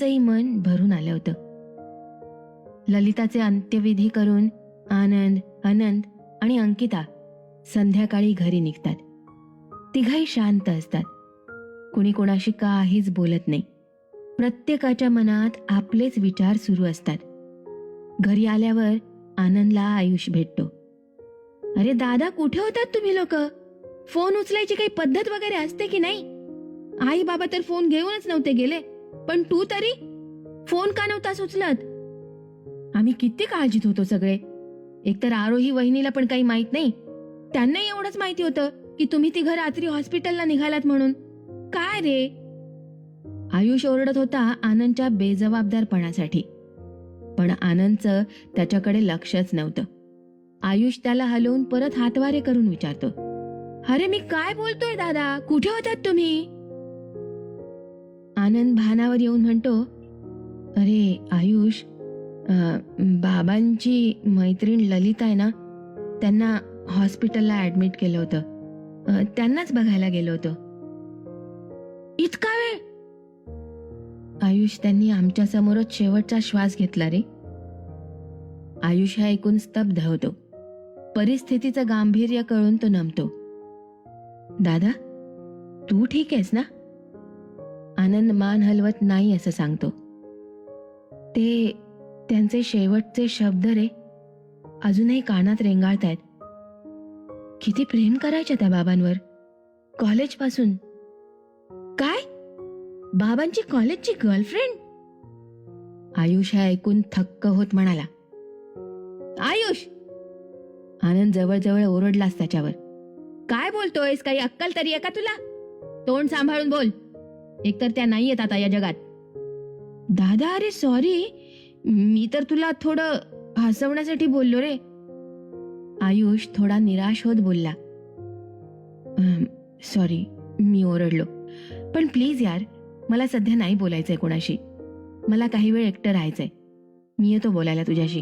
चंही मन भरून आलं होतं. ललिताचे अंत्यविधी करून आनंद अनंत आणि अंकिता संध्याकाळी घरी निघतात. तिघाही शांत असतात. कुणी कोणाशी काहीच बोलत नाही. प्रत्येकाच्या मनात आपलेच विचार सुरू असतात. घरी आल्यावर आनंदला आयुष भेटतो. अरे दादा कुठे होतात तुम्ही लोक? फोन उचलायची काही पद्धत वगैरे असते की नाही? आई बाबा तर फोन घेऊनच नव्हते गेले. पण तू तरी? फोन का नव्हतास उचलत आम्ही किती काळजीत होतो सगळे. एकतर आरोही वहिनीला पण काही माहीत नाही. त्यांनाही एवढंच माहिती होतं की तुम्ही तिघं रात्री हॉस्पिटलला निघालात म्हणून. काय रे? आयुष ओरडत होता आनंदच्या बेजबाबदारपणासाठी. पण आनंदचं त्याच्याकडे लक्षच नव्हतं. आयुष त्याला हलवून परत हातवारे करून विचारतो. अरे मी काय बोलतोय दादा? कुठे होतात तुम्ही? आनंद भानावर येऊन म्हणतो अरे आयुष बाबांची मैत्रीण ललिता आहे ना त्यांना हॉस्पिटलला ॲडमिट केलं होतं. त्यांनाच बघायला गेलो होतो. इतका वेळ? आयुष त्यांनी आमच्या समोरच शेवटचा श्वास घेतला रे. आयुष हा ऐकून स्तब्ध होतो. परिस्थितीचं गांभीर्य कळून तो नमतो. दादा तू ठीक आहेस ना? आनंद मान हलवत नाही असं सांगतो. ते त्यांचे शेवटचे शब्द रे अजूनही कानात रेंगाळतायत. किती प्रेम करायच्या त्या बाबांवर? कॉलेजपासून. काय? बाबांची कॉलेजची गर्लफ्रेंड? आयुष हा ऐकून थक्क होत म्हणाला. आयुष! आनंद जवळजवळ ओरडलास त्याच्यावर. काय बोलतोयस? काही अक्कल तरी आहे का तुला? तोंड सांभाळून बोल. एकतर त्या नाही येत आता या जगात. दादा अरे सॉरी मी तर तुला थोडं हसवण्यासाठी बोललो रे. आयुष थोडा निराश होत बोलला. सॉरी मी ओरडलो. पण प्लीज यार मला सध्या नाही बोलायचंय कोणाशी. मला काही वेळ एकटं राहायचंय. मी येतो बोलायला तुझ्याशी.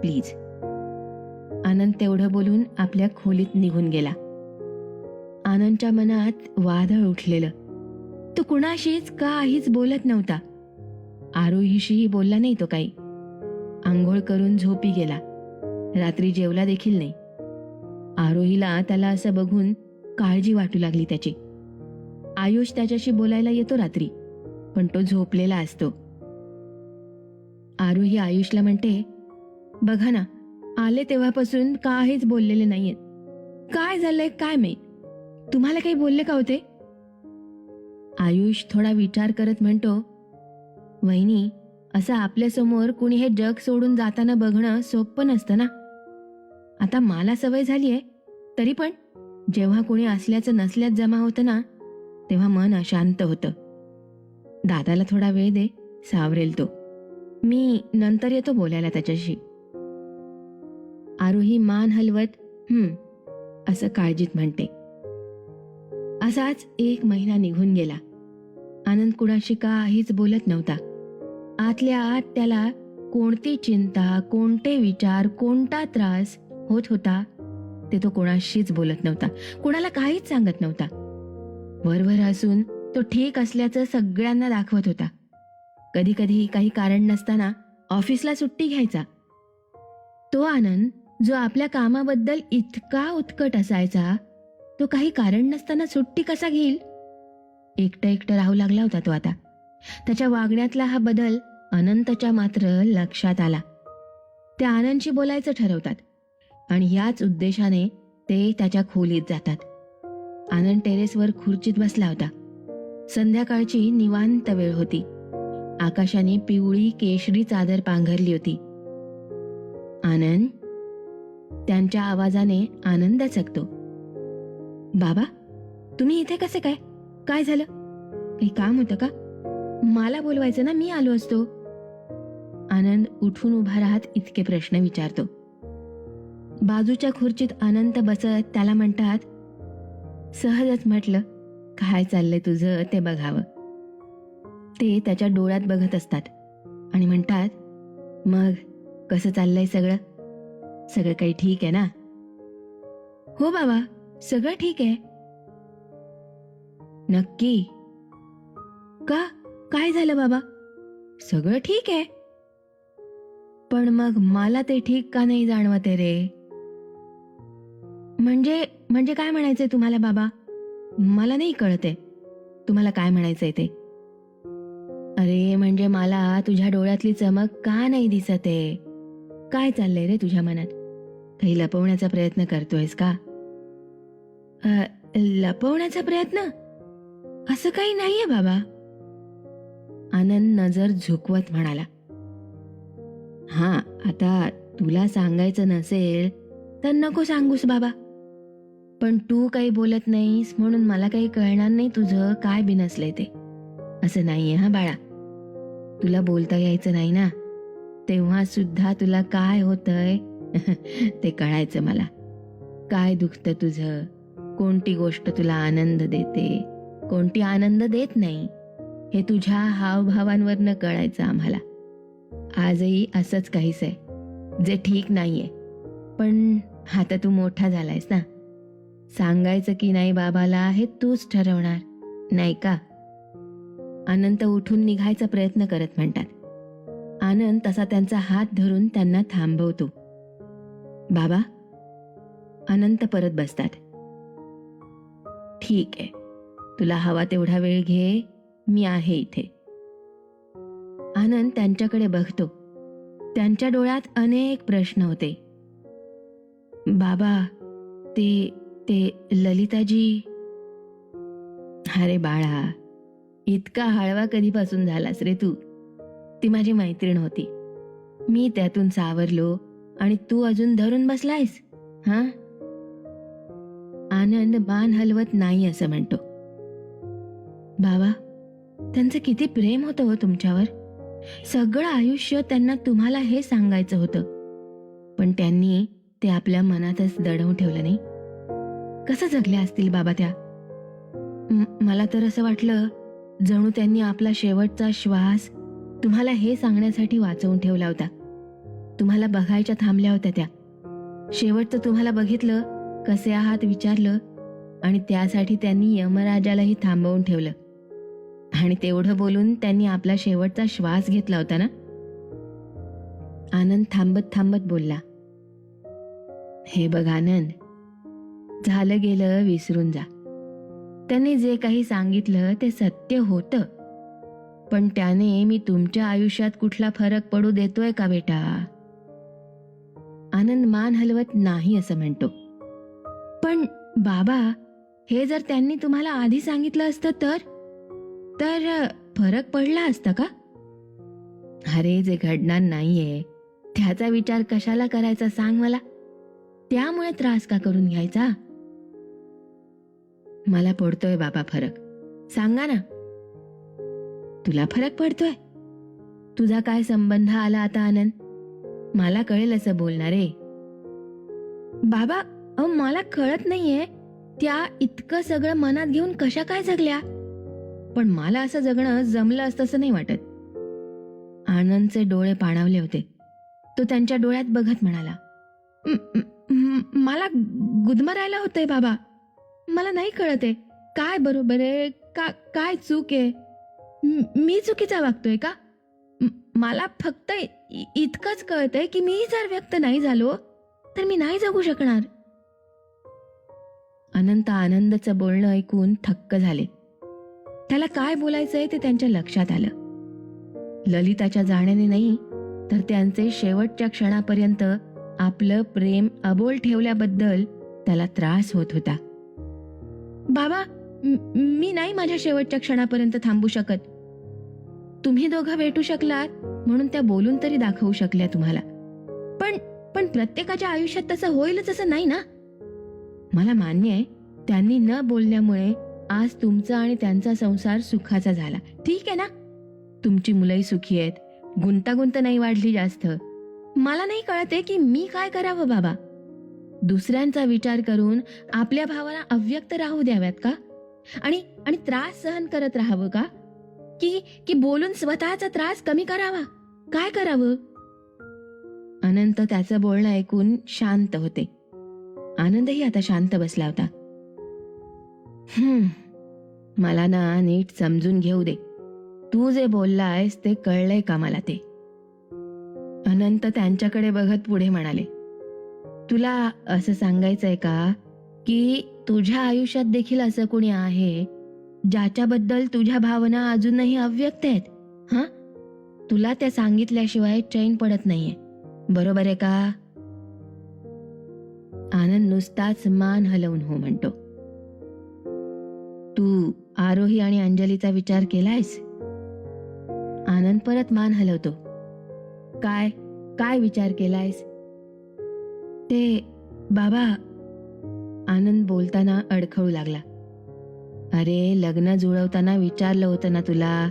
प्लीज आनंद तेवढं बोलून आपल्या खोलीत निघून गेला. आनंदच्या मनात वादळ उठलेलं. तो कुणाशीच काहीच बोलत नव्हता. आरोहीशीही बोलला नाही तो काही. आंघोळ करून झोपी गेला. रात्री जेवला देखील नाही. आरोहीला त्याला असं बघून काळजी वाटू लागली त्याची. आयुष त्याच्याशी बोलायला येतो रात्री पण तो झोपलेला असतो. आरोही आयुषला म्हणते बघा ना आले तेव्हापासून काहीच बोललेले नाहीयेत. काय झालंय काय माहीत? तुम्हाला काही बोलले का होते? आयुष थोडा विचार करत म्हणतो वहिनी असं आपल्यासमोर कुणी हे जग सोडून जाताना बघणं सोपं नसतं ना? आता मला सवय झालीये तरी पण जेव्हा कोणी असल्याचं नसल्यात जमा होतं ना तेव्हा मन अशांत होतं. दादाला थोडा वेळ दे सावरेल तो. मी नंतर येतो बोलायला त्याच्याशी. आरोही मान हलवत हम्म असं काळजीत म्हणते. असाच एक महिना निघून गेला. आनंद कुणाशी काहीच बोलत नव्हता. आतल्या आत त्याला कोणती चिंता कोणते विचार कोणता त्रास होत होता ते तो कोणाशीच बोलत नव्हता. कोणाला काहीच सांगत नव्हता. वरवर असून तो ठीक असल्याचं सगळ्यांना दाखवत होता. कधी कधी काही कारण नसताना ऑफिसला सुट्टी घ्यायचा. तो आनंद जो आपल्या कामाबद्दल इतका उत्कट असायचा तो काही कारण नसताना सुट्टी कसा घेईल? एकटं एकटं राहू लागला होता तो आता. त्याच्या वागण्यातला हा बदल अनंतच्या मात्र लक्षात आला. ते आनंदशी बोलायचं ठरवतात आणि याच उद्देशाने ते त्याच्या खोलीत जातात. आनंद टेरेसवर खुर्चीत बसला होता. संध्याकाळची निवांत वेळ होती. आकाशाने पिवळी केशरी चादर पांघरली होती. आनंद? त्यांच्या आवाजाने आनंद चकतो बाबा तुम्ही इथे कसे काय? काय झालं? काही काम होतं का? मला बोलवायचं ना मी आलो असतो. आनंद उठून उभा राहत इतके प्रश्न विचारतो. बाजूच्या खुर्चीत अनंत बसत त्याला म्हणतात सहजच म्हटलं काय चाललंय तुझं ते बघावं. ते त्याच्या डोळ्यात बघत असतात आणि म्हणतात मग कसं चाललंय सगळं? सगळं काही ठीक आहे ना? हो बाबा सगळं ठीक आहे. नक्की. का? काय झालं बाबा? सगळं ठीक आहे. पण मग मला ते ठीक का नाही जाणवते रे? म्हणजे म्हणजे काय म्हणायचंय तुम्हाला बाबा? मला नाही कळते. तुम्हाला काय म्हणायचंय ते? अरे म्हणजे मला तुझ्या डोळ्यातली चमक का नाही दिसत? आहे काय चाललंय रे तुझ्या मनात? काही लपवण्याचा प्रयत्न करतोयस का? अ, लपवण्याचा प्रयत्न? असं काही नाहीये बाबा. आनंद नजर झुकवत म्हणाला. हा आता तुला सांगायचं नसेल तर नको सांगूस बाबा. पण तू काही बोलत नाहीस म्हणून मला काही कळणार नाही तुझं काय बिनसलंय ते. असं नाहीये हा बाळा. तुला बोलता यायचं नाही ना? तेव्हा सुद्धा तुला काय होतंय? ते कळायचं मला. काय दुखतं तुझं? कोणती गोष्ट तुला आनंद देते? कोणती आनंद देत नाही? हे तुझ्या हावभावांवरनं कळायचं आम्हाला. आजही असंच काहीच आहे जे ठीक नाहीये. पण आता तू मोठा झालायस ना? सांगायचं की नाही बाबाला हे तूच ठरवणार नाही का? अनंत उठून निघायचा प्रयत्न करत म्हणतात. आनंद तसा त्यांचा हात धरून त्यांना थांबवतो. बाबा अनंत परत बसतात. ठीक आहे. तुला हवा तेवढा वेळ घे मी आहे इथे. आनंद त्यांच्याकडे बघतो. त्यांच्या डोळ्यात अनेक प्रश्न होते. बाबा ते ते ललिताजी? अरे बाळा इतका हळवा कधीपासून झालास रे तू? ती माझी मैत्रीण होती. मी त्यातून सावरलो आणि तू अजून धरून बसलायस हां? आनंद मान हलवत नाही असं म्हणतो. बाबा त्यांचं किती प्रेम होतं हो तुमच्यावर. सगळं आयुष्य त्यांना तुम्हाला हे सांगायचं होतं. पण त्यांनी ते आपल्या मनातच दडवून ठेवलं नाही. कसं जगल्या असतील बाबा त्या? मला तर असं वाटलं जणू त्यांनी आपला शेवटचा श्वास तुम्हाला हे सांगण्यासाठी वाचवून ठेवला होता. तुम्हाला बघायच्या थांबल्या होत्या त्या. शेवटचं तुम्हाला बघितलं कसे आहात विचारलं आणि त्यासाठी त्यांनी यमराजालाही थांबवून ठेवलं. आणि तेवढं बोलून त्यांनी आपला शेवटचा श्वास घेतला होता ना? आनंद थांबत थांबत बोलला हे बघ आनंद झालं गेलं विसरून जा. त्यांनी जे काही सांगितलं ते सत्य होतं. पण त्याने मी तुमच्या आयुष्यात कुठला फरक पडू देतोय का बेटा? आनंद मान हलवत नाही असं म्हणतो. पण बाबा हे जर त्यांनी तुम्हाला आधी सांगितलं असतं तर? तर फरक पडला असता का? अरे जे घडणार नाहीये त्याचा विचार कशाला करायचा सांग मला? त्यामुळे त्रास का करून घ्यायचा? मला पडतोय बाबा फरक. सांगा ना. तुला फरक पडतोय? तुझा काय संबंध आला आता आनंद? मला कळेल असं बोलणार. बाबा अहो मला कळत नाहीये त्या इतकं सगळं मनात घेऊन कशा काय जगल्या? पण मला असं जगणं जमलं असतं असं नाही वाटत. आनंदचे डोळे पाणावले होते. तो त्यांच्या डोळ्यात बघत म्हणाला मला गुदमरायला होतंय बाबा. मला नाही कळत आहे काय बरोबर आहे? का काय चूक आहे? मी चुकीचा वागतोय का? मला फक्त इतकंच कळतंय की मी जर व्यक्त नाही झालो तर मी नाही जगू शकणार. अनंत आनंदचं बोलणं ऐकून थक्क झाले. त्याला काय बोलायचंय ते त्यांच्या लक्षात आलं. ललिताच्या जाण्याने नाही तर त्यांचे शेवटच्या क्षणापर्यंत आपलं प्रेम अबोल ठेवल्याबद्दल त्याला त्रास होत होता. बाबा मी नाही माझ्या शेवटच्या क्षणापर्यंत थांबू शकत. तुम्ही दोघं भेटू शकलात म्हणून त्या बोलून तरी दाखवू शकल्या तुम्हाला. पण पण प्रत्येकाच्या आयुष्यात तसं होईलच असं नाही ना? मला मान्य आहे त्यांनी न बोलल्यामुळे आज तुमचा आणि त्यांचा संसार सुखाचा झाला. ठीक आहे ना? तुमची मुलंही सुखी आहेत. गुंतागुंत नाही वाढली जास्त. मला नाही कळते की मी काय करावं बाबा. दुसऱ्यांचा विचार करून आपल्या भावाला अव्यक्त राहू द्याव्यात का? आणि आणि त्रास सहन करत राहावं का? की की बोलून स्वतःचा त्रास कमी करावा? काय करावं? अनंत त्याचं बोलणं ऐकून शांत होते. आनंदही आता शांत बसला होता. हम्म मला ना नीट समजून घेऊ दे. तू जे बोललायस ते कळलंय का मला ते? अनंत त्यांच्याकडे बघत पुढे म्हणाले तुला असं सांगायचंय का की तुझ्या आयुष्यात देखील असं कोणी आहे ज्याच्याबद्दल तुझ्या भावना अजूनही अव्यक्त आहेत? हा? तुला त्या सांगितल्याशिवाय चैन पडत नाहीये. बरोबर आहे का? आनंद नुसताच मान हलवून हो म्हणतो. तू आरोही आणि अंजलीचा विचार केलायस? आनंद परत मान हलवतो. काय काय विचार केलायस? ते बाबा आनंद बोलताना अडखळू लागला. अरे लग्न जुळवताना विचारलं होतं ना तुला?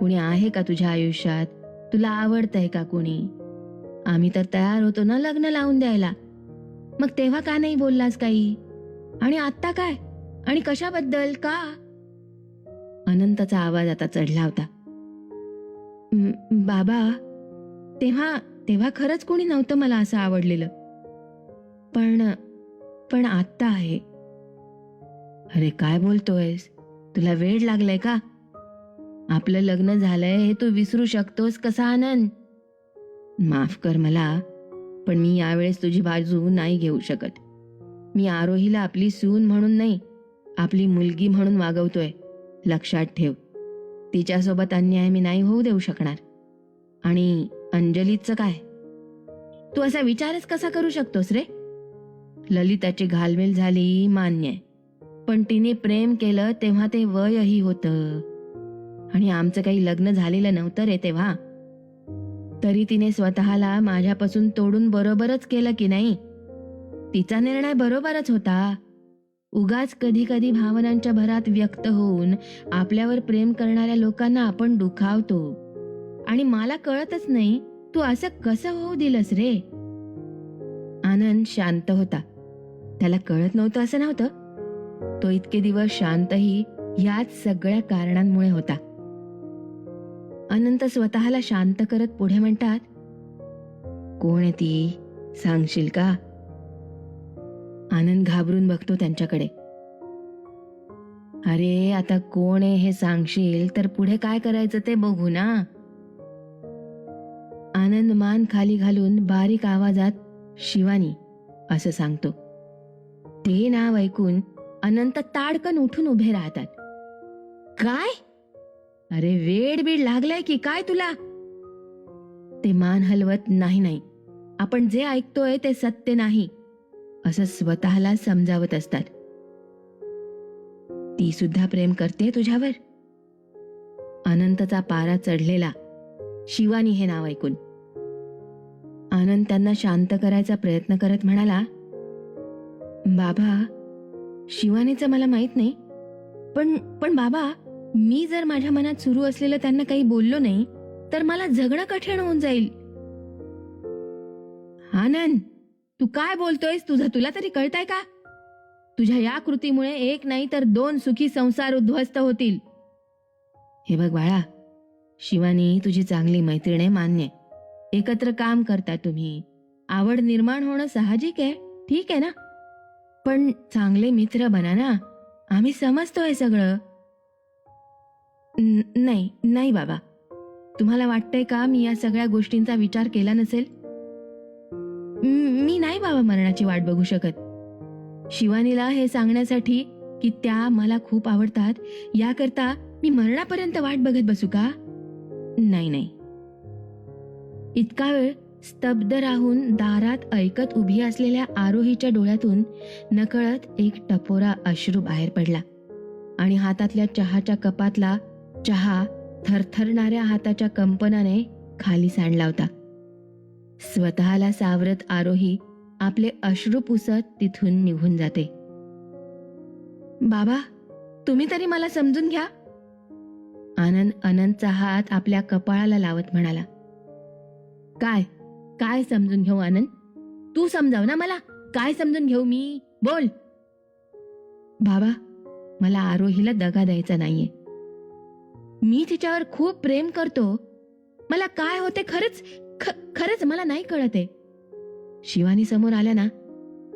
कुणी आहे का तुझ्या आयुष्यात? तुला आवडतंय का कुणी? आम्ही तर तयार होतो ना लग्न लावून द्यायला. मग तेव्हा का नाही बोललास काही? आणि आत्ता काय? आणि कशाबद्दल? का? अनंतचा आवाज आता चढला होता. बाबा तेव्हा तेव्हा खरंच कोणी नव्हतं मला असं आवडलेलं. पण पण आत्ता आहे. अरे काय बोलतोयस? तुला वेळ लागलाय का? आपलं लग्न झालंय हे तू विसरू शकतोस कसा आनंद? माफ कर मला. पण मी यावेळेस तुझी बाजू नाही घेऊ शकत. मी आरोहीला आपली सून म्हणून नाही आपली मुलगी म्हणून वागवतोय. लक्षात ठेव. तिच्यासोबत अन्याय मी नाही होऊ देऊ शकणार. आणि अंजलीचं काय? तू असा विचारच कसा करू शकतोस रे? ललिताची घालमेल झाली मान्य. आहे पण तिने प्रेम केलं तेव्हा ते वयही होतं. आणि आमचं काही लग्न झालेलं नव्हतं रे तेव्हा. तरी तिने स्वतःला माझ्यापासून तोडून बरोबरच केलं की नाही? तिचा निर्णय बरोबरच होता. उगाच कधी कधी भावनांच्या भरात व्यक्त होऊन आपल्यावर प्रेम करणाऱ्या लोकांना आपण दुखावतो. आणि मला कळतच नाही तू असं कसं होऊ दिलंस रे? आनंद शांत होता. त्याला कळत नव्हतं असं नव्हतं. तो इतके दिवस शांतही याच सगळ्या कारणांमुळे होता. अनंत स्वतःला शांत करत पुढे म्हणतात कोण आहे ती? सांगशील का? आनंद घाबरून बघतो त्यांच्याकडे. अरे आता कोण आहे हे सांगशील? तर पुढे काय करायचं ते बघू ना. आनंद मान खाली घालून बारीक आवाजात शिवानी असं सांगतो. ते नाव ऐकून अनंत ताडकन उठून उभे राहतात. काय? अरे वेड बीड लागलाय की काय तुला? ते मान हलवत नाही नाही. आपण जे ऐकतोय ते सत्य नाही असं स्वतःला समजावत असतात. ती सुद्धा प्रेम करते तुझ्यावर? अनंतचा पारा चढलेला शिवानी हे नाव ऐकून. आनंद त्यांना शांत करायचा प्रयत्न करत म्हणाला बाबा शिवानीचं मला माहीत नाही पण पण बाबा मी जर माझ्या मनात सुरू असलेलं त्यांना काही बोललो नाही तर मला झगडं कठीण होऊन जाईल. आनंद तू काय बोलतोयस? तुझं तुला तरी कळतंय का? तुझ्या या कृतीमुळे एक नाही तर दोन सुखी संसार उद्ध्वस्त होतील. हे बघ बाळा शिवानी तुझी चांगली मैत्रीण आहे मान्य एकत्र काम करता तुम्ही. आवड निर्माण होणं साहजिक आहे ठीक आहे ना? पण चांगले मित्र बना ना. आम्ही समजतोय सगळं. नाही नाही बाबा. तुम्हाला वाटतंय का मी या सगळ्या गोष्टींचा विचार केला नसेल? मी नाही बाबा मरणाची वाट बघू शकत. शिवानीला हे सांगण्यासाठी की त्या मला खूप आवडतात याकरता मी मरणापर्यंत वाट बघत बसू का? नाही नाही. इतका वेळ स्तब्ध राहून दारात ऐकत उभी असलेल्या आरोहीच्या डोळ्यातून नकळत एक टपोरा अश्रू बाहेर पडला आणि हातातल्या चहाच्या कपातला चहा थरथरणाऱ्या हाताच्या कंपनाने खाली सांडला होता स्वतःला सावरत आरोही आपले अश्रू पुसत तिथून निघून जाते. बाबा तुम्ही तरी मला समजून घ्या. आनंद अनंतचा हात आपल्या कपाळाला लावत म्हणाला. काय काय समजून घेऊ आनंद? तू समजाव ना मला. काय समजून घेऊ मी? बोल. बाबा मला आरोहीला दगा द्यायचा नाहीये. मी तिच्यावर खूप प्रेम करतो. मला काय होते खरंच ख- खरंच मला नाही कळत. आहे शिवानी समोर आल्या ना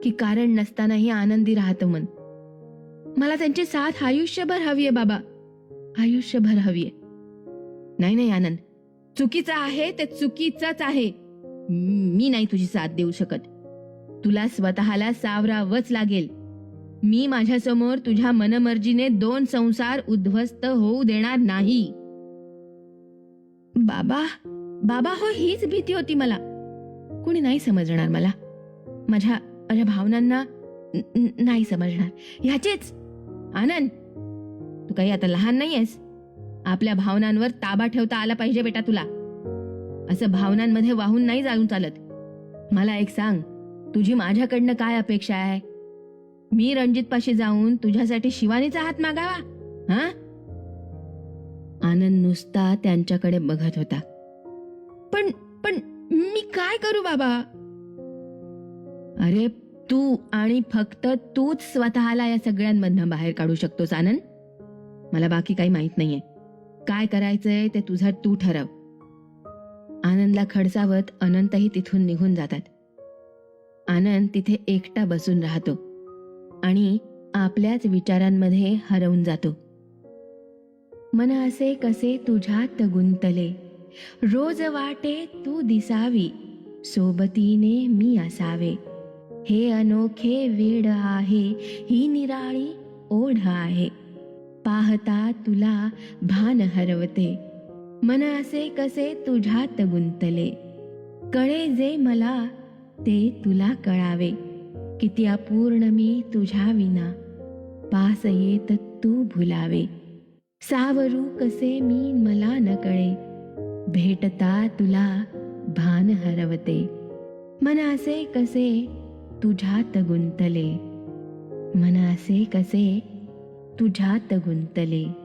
की कारण नसतानाही आनंदी राहतो मन. मला त्यांची साथ आयुष्यभर हवीये बाबा. आयुष्यभर हवीये नाही नाही आनंद. चुकीचं आहे ते चुकीचंच आहे. मी नाही तुझी साथ देऊ शकत. तुला स्वतःला सावरावंच लागेल. मी माझ्यासमोर तुझ्या मनमर्जीने दोन संसार उद्ध्वस्त होऊ देणार नाही. बाबा बाबा हो हीच भीती होती मला. कुणी नाही समजणार मला. माझ्या माझ्या भावनांना नाही समजणार. ह्याचेच. आनंद तू काही आता लहान नाहीयेस. आपल्या भावनांवर ताबा ठेवता आला पाहिजे बेटा तुला. असं भावनांमध्ये वाहून नाही जाऊन चालत. मला एक सांग तुझी माझ्याकडनं काय अपेक्षा आहे? मी रणजित पाशी जाऊन तुझ्यासाठी शिवानीचा हात मागावा हा? आनंद नुसता त्यांच्याकडे बघत होता. पण पण मी काय करू बाबा? अरे तू आणि फक्त तूच स्वतःला या सगळ्यांमधनं बाहेर काढू शकतोस आनंद. मला बाकी काही माहीत नाहीये. काय करायचंय ते तुझं तू ठरव. आनंदला खडसावत अनंतही तिथून निघून जातात. आनंद तिथे एकटा बसून राहतो. आणि आपल्याच विचारांमध्ये हरवून जातो. मन असे कसे तुझ्यात गुंतले रोज वाटे तू दिसावी सोबतीने मी असावे. हे अनोखे वेड आहे ही निराळी ओढ आहे. पाहता तुला भान हरवते. मन असे कसे तुझ्यात गुंतले कळे जे मला ते तुला कळावे. किती अपूर्ण मी तुझ्या विना. पास येत तू भुलावे. सावरू कसे मी मला न कळे भेटता तुला भान हरवते. मनासे कसे तुझ्यात गुंतले. मनासे कसे तुझ्यात गुंतले.